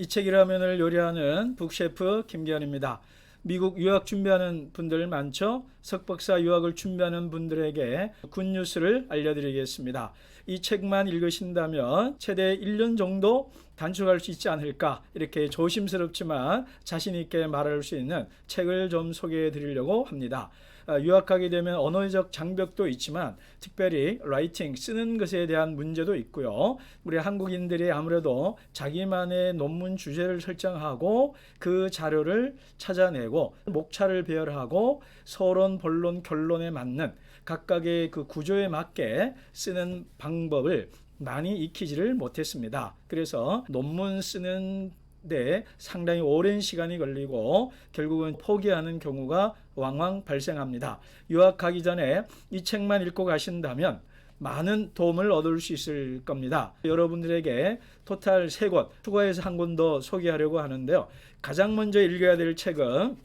이 책 이라면을 요리하는 북셰프 김기현입니다. 미국 유학 준비하는 분들 많죠? 석박사 유학을 준비하는 분들에게 굿뉴스를 알려드리겠습니다. 이 책만 읽으신다면 최대 1년 정도 단축할 수 있지 않을까 이렇게 조심스럽지만 자신 있게 말할 수 있는 책을 좀 소개해 드리려고 합니다. 아, 유학하게 되면 언어적 장벽도 있지만 특별히 라이팅 쓰는 것에 대한 문제도 있고요. 우리 한국인들이 아무래도 자기만의 논문 주제를 설정하고 그 자료를 찾아내고 목차를 배열하고 서론, 본론, 결론에 맞는 각각의 그 구조에 맞게 쓰는 방법을 많이 익히지를 못했습니다. 그래서 논문 쓰는 데 상당히 오랜 시간이 걸리고 결국은 포기하는 경우가 왕왕 발생합니다. 유학 가기 전에 이 책만 읽고 가신다면 많은 도움을 얻을 수 있을 겁니다. 여러분들에게 토탈 세 곳, 추가해서 한 권 더 소개하려고 하는데요. 가장 먼저 읽어야 될 책은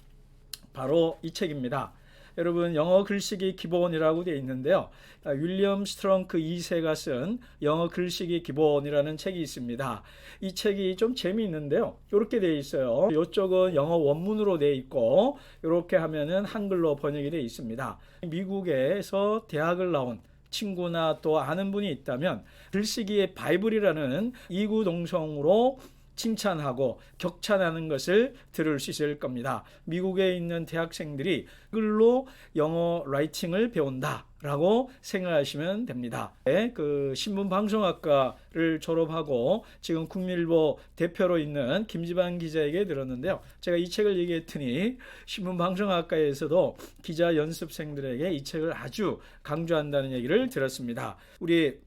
바로 이 책입니다. 여러분 영어 글쓰기 기본이라고 되어 있는데요. 아, 윌리엄 스트렁크 2세가 쓴 영어 글쓰기 기본이라는 책이 있습니다. 이 책이 좀 재미있는데요. 이렇게 되어 있어요. 이쪽은 영어 원문으로 되어 있고 이렇게 하면은 한글로 번역이 되어 있습니다. 미국에서 대학을 나온 친구나 또 아는 분이 있다면 글쓰기의 바이블이라는 이구동성으로 칭찬하고 격찬하는 것을 들을 수 있을 겁니다. 미국에 있는 대학생들이 글로 영어 라이팅을 배운다 라고 생각하시면 됩니다. 네, 그 신문 방송학과를 졸업하고 지금 국민일보 대표로 있는 김지반 기자에게 들었는데요. 제가 이 책을 얘기했더니 신문 방송학과에서도 기자 연습생들에게 이 책을 아주 강조한다는 얘기를 들었습니다. 우리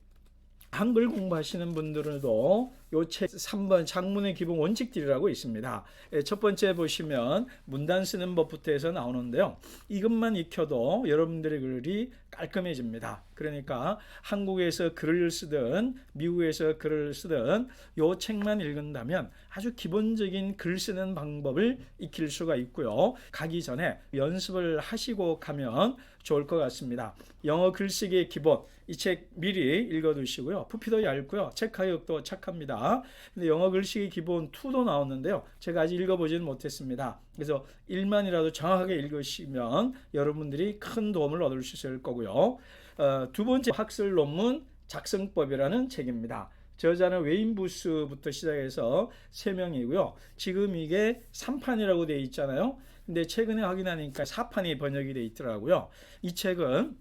한글 공부하시는 분들도 요책 3번 장문의 기본 원칙들이라고 있습니다. 예, 첫 번째 보시면 문단 쓰는 법부터 해서 나오는데요. 이것만 익혀도 여러분들의 글이 깔끔해집니다. 그러니까 한국에서 글을 쓰든 미국에서 글을 쓰든 요 책만 읽은다면 아주 기본적인 글 쓰는 방법을 익힐 수가 있고요. 가기 전에 연습을 하시고 가면 좋을 것 같습니다. 영어 글쓰기의 기본 이 책 미리 읽어두시고요. 부피도 얇고요. 책 가격도 착합니다. 근데 영어 글쓰기 기본 2도 나왔는데요. 제가 아직 읽어보지는 못했습니다. 그래서 1만이라도 정확하게 읽으시면 여러분들이 큰 도움을 얻을 수 있을 거고요. 어, 두 번째 학술 논문 작성법이라는 책입니다. 저자는 웨인부스부터 시작해서 3명이고요. 지금 이게 3판이라고 되어 있잖아요. 근데 최근에 확인하니까 4판이 번역이 되어 있더라고요. 이 책은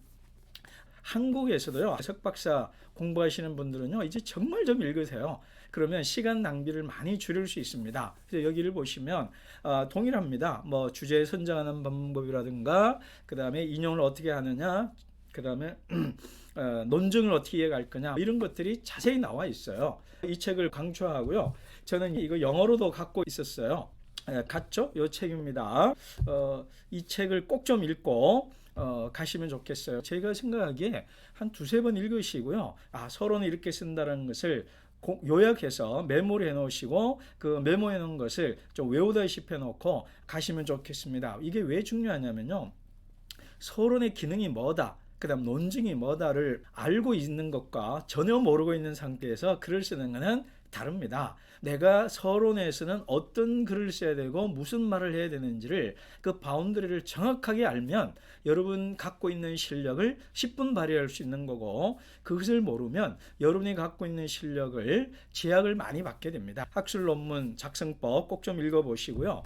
한국에서도요, 석박사 공부하시는 분들은요, 이제 정말 좀 읽으세요. 그러면 시간 낭비를 많이 줄일 수 있습니다. 그래서 여기를 보시면, 어, 동일합니다. 뭐, 주제 선정하는 방법이라든가, 그 다음에 인용을 어떻게 하느냐, 그 다음에, 어, 논증을 어떻게 이해할 거냐, 이런 것들이 자세히 나와 있어요. 이 책을 강추하고요. 저는 이거 영어로도 갖고 있었어요. 예, 갔죠? 이 책입니다. 어, 이 책을 꼭 좀 읽고, 어, 가시면 좋겠어요. 제가 생각하기에 한 두세 번 읽으시고요. 아, 서론을 이렇게 쓴다는 것을 고- 요약해서 메모를 해놓으시고 그 메모해 놓은 것을 좀 외우다시피 해놓고 가시면 좋겠습니다. 이게 왜 중요하냐면요. 서론의 기능이 뭐다. 그 다음 논증이 뭐다를 알고 있는 것과 전혀 모르고 있는 상태에서 글을 쓰는 것은 다릅니다. 내가 서론에서는 어떤 글을 써야 되고 무슨 말을 해야 되는지를 그 바운드리를 정확하게 알면 여러분 갖고 있는 실력을 10분 발휘할 수 있는 거고 그것을 모르면 여러분이 갖고 있는 실력을 제약을 많이 받게 됩니다. 학술 논문 작성법 꼭 좀 읽어보시고요.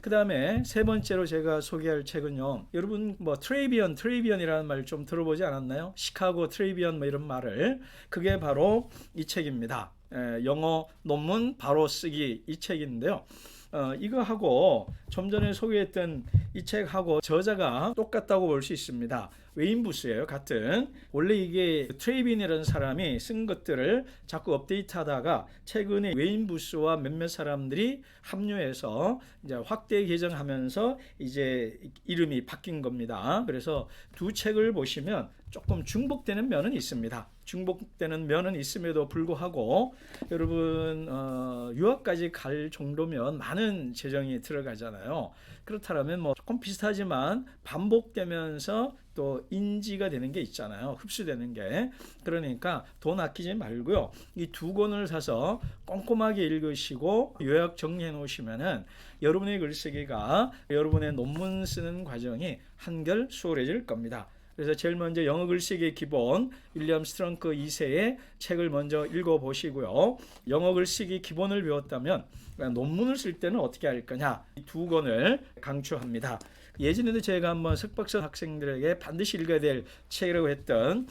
그 다음에 세 번째로 제가 소개할 책은요. 여러분 뭐 트레이비언, 트레이비언이라는 말 좀 들어보지 않았나요? 시카고 트레이비언 뭐 이런 말을 그게 바로 이 책입니다. 에, 영어 논문 바로 쓰기 이 책인데요. 어, 이거 하고 좀 전에 소개했던 이 책하고 저자가 똑같다고 볼 수 있습니다. 웨인부스예요, 같은. 원래 이게 트레이빈이라는 사람이 쓴 것들을 자꾸 업데이트하다가 최근에 웨인부스와 몇몇 사람들이 합류해서 이제 확대 개정하면서 이제 이름이 바뀐 겁니다. 그래서 두 책을 보시면 조금 중복되는 면은 있습니다. 중복되는 면은 있음에도 불구하고 여러분 어, 유학까지 갈 정도면 많은 재정이 들어가잖아요. 그렇다면 뭐 조금 비슷하지만 반복되면서 또 인지가 되는 게 있잖아요. 흡수되는 게. 그러니까 돈 아끼지 말고요. 이 두 권을 사서 꼼꼼하게 읽으시고 요약 정리해 놓으시면은 여러분의 글쓰기가 여러분의 논문 쓰는 과정이 한결 수월해질 겁니다. 그래서 제일 먼저 영어 글쓰기의 기본 윌리엄 스트렁크 2세의 책을 먼저 읽어 보시고요. 영어 글쓰기 기본을 배웠다면 논문을 쓸 때는 어떻게 할 거냐 이 두 권을 강추합니다. 예전에도 제가 한번 석박사 학생들에게 반드시 읽어야 될 책이라고 했던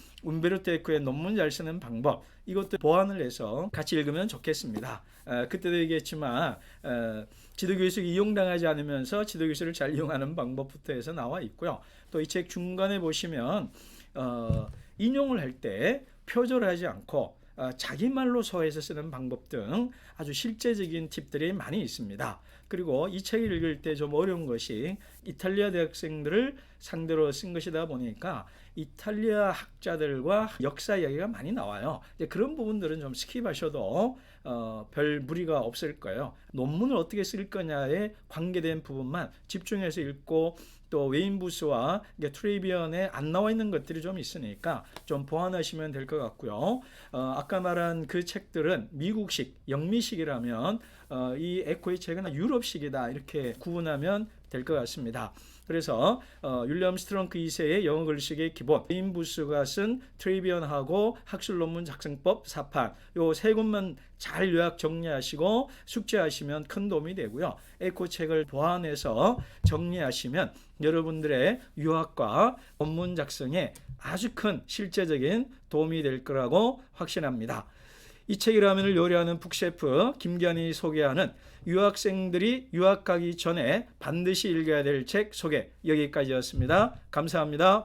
에코의 논문 잘 쓰는 방법 이것도 보완을 해서 같이 읽으면 좋겠습니다. 어, 그때도 얘기했지만 어, 지도교수가 이용당하지 않으면서 지도교수를 잘 이용하는 방법부터 해서 나와 있고요. 또 이 책 중간에 보시면 어, 인용을 할 때 표절하지 않고 어, 자기 말로 소해서 쓰는 방법 등 아주 실제적인 팁들이 많이 있습니다. 그리고 이 책을 읽을 때 좀 어려운 것이 이탈리아 대학생들을 상대로 쓴 것이다 보니까 이탈리아 학자들과 역사 이야기가 많이 나와요. 이제 그런 부분들은 좀 스킵하셔도 어, 별 무리가 없을 거예요. 논문을 어떻게 쓸 거냐에 관계된 부분만 집중해서 읽고 또 웨인부스와 트레이비언에 안 나와 있는 것들이 좀 있으니까 좀 보완하시면 될 것 같고요. 어, 아까 말한 그 책들은 미국식, 영미식이라면 어, 이 에코의 책은 유럽식이다 이렇게 구분하면 될 것 같습니다. 그래서 어, 윌리엄 스트렁크 2세의 영어 글쓰기의 기본, 웨인부스가 쓴 트레이비언하고 학술 논문 작성법 4판 요 세 권만 잘 요약 정리하시고 숙제하시면 큰 도움이 되고요. 에코 책을 보완해서 정리하시면 여러분들의 유학과 논문 작성에 아주 큰 실제적인 도움이 될 거라고 확신합니다. 이 책의 라면을 요리하는 북셰프 김기환이 소개하는 유학생들이 유학 가기 전에 반드시 읽어야 될 책 소개 여기까지였습니다. 감사합니다.